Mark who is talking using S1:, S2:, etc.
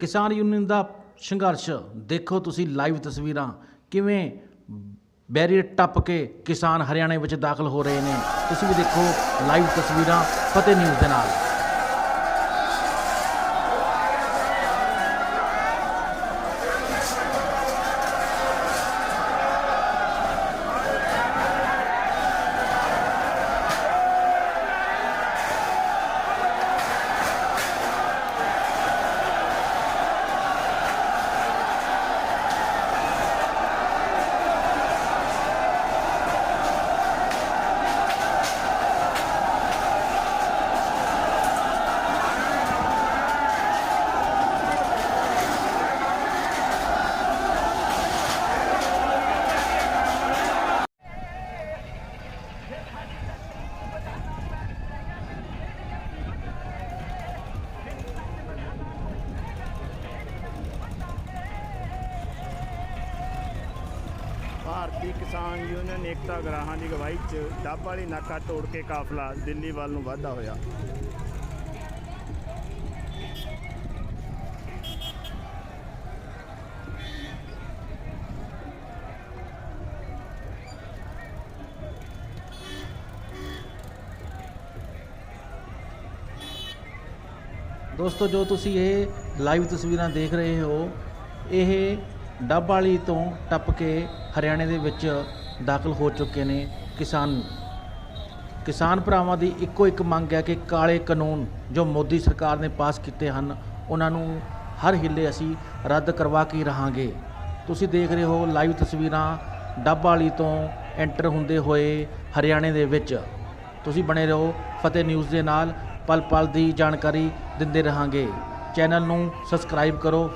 S1: ਕਿਸਾਨ ਯੂਨੀਅਨ ਦਾ ਸੰਘਰਸ਼, ਦੇਖੋ ਤੁਸੀਂ ਲਾਈਵ ਤਸਵੀਰਾਂ, ਕਿਵੇਂ ਬੈਰੀਅਰ ਟੱਪ ਕੇ ਕਿਸਾਨ ਹਰਿਆਣੇ ਵਿੱਚ ਦਾਖਲ ਹੋ ਰਹੇ ਨੇ। ਤੁਸੀਂ ਵੀ ਦੇਖੋ ਲਾਈਵ ਤਸਵੀਰਾਂ ਫਤਿਹ ਨਿਊਜ਼ ਦੇ ਨਾਲ।
S2: ਭਾਰਤੀ ਕਿਸਾਨ ਯੂਨੀਅਨ ਏਕਤਾ ਗਰਾਹਾਂ ਦੀ ਅਗਵਾਈ 'ਚ ਡੱਬ ਵਾਲੀ ਨਾਕਾ ਤੋੜ ਕੇ ਕਾਫਲਾ, ਦਿੱਲੀ ਵੱਲ ਨੂੰ ਵਾਧਾ ਹੋਇਆ।
S1: ਦੋਸਤੋ, ਜੋ ਤੁਸੀਂ ਇਹ ਲਾਈਵ ਤਸਵੀਰਾਂ ਦੇਖ ਰਹੇ ਹੋ, ਇਹ ਡੱਬ ਵਾਲੀ ਤੋਂ ਟੱਪ ਕੇ ਹਰਿਆਣੇ ਦੇ ਵਿੱਚ ਦਾਖਲ ਹੋ ਚੁੱਕੇ ਨੇ ਕਿਸਾਨ। ਕਿਸਾਨ ਭਰਾਵਾਂ ਦੀ ਇੱਕੋ ਇੱਕ ਮੰਗ ਹੈ ਕਿ ਕਾਲੇ ਕਾਨੂੰਨ ਜੋ ਮੋਦੀ ਸਰਕਾਰ ਨੇ ਪਾਸ ਕੀਤੇ ਹਨ, ਉਹਨਾਂ ਨੂੰ ਹਰ ਹਿੱਲੇ ਅਸੀਂ ਰੱਦ ਕਰਵਾ ਕੇ ਰਹਾਂਗੇ। ਤੁਸੀਂ ਦੇਖ ਰਹੇ ਹੋ ਲਾਈਵ ਤਸਵੀਰਾਂ ਡੱਬ ਵਾਲੀ ਤੋਂ ਐਂਟਰ ਹੁੰਦੇ ਹੋਏ ਹਰਿਆਣੇ ਦੇ ਵਿੱਚ। ਤੁਸੀਂ ਬਣੇ ਰਹੋ ਫਤਿਹ ਨਿਊਜ਼ ਦੇ ਨਾਲ ਪਲ ਪਲ ਦੀ ਜਾਣਕਾਰੀ ਦਿੰਦੇ ਰਹਾਂਗੇ। ਚੈਨਲ ਨੂੰ ਸਬਸਕ੍ਰਾਈਬ ਕਰੋ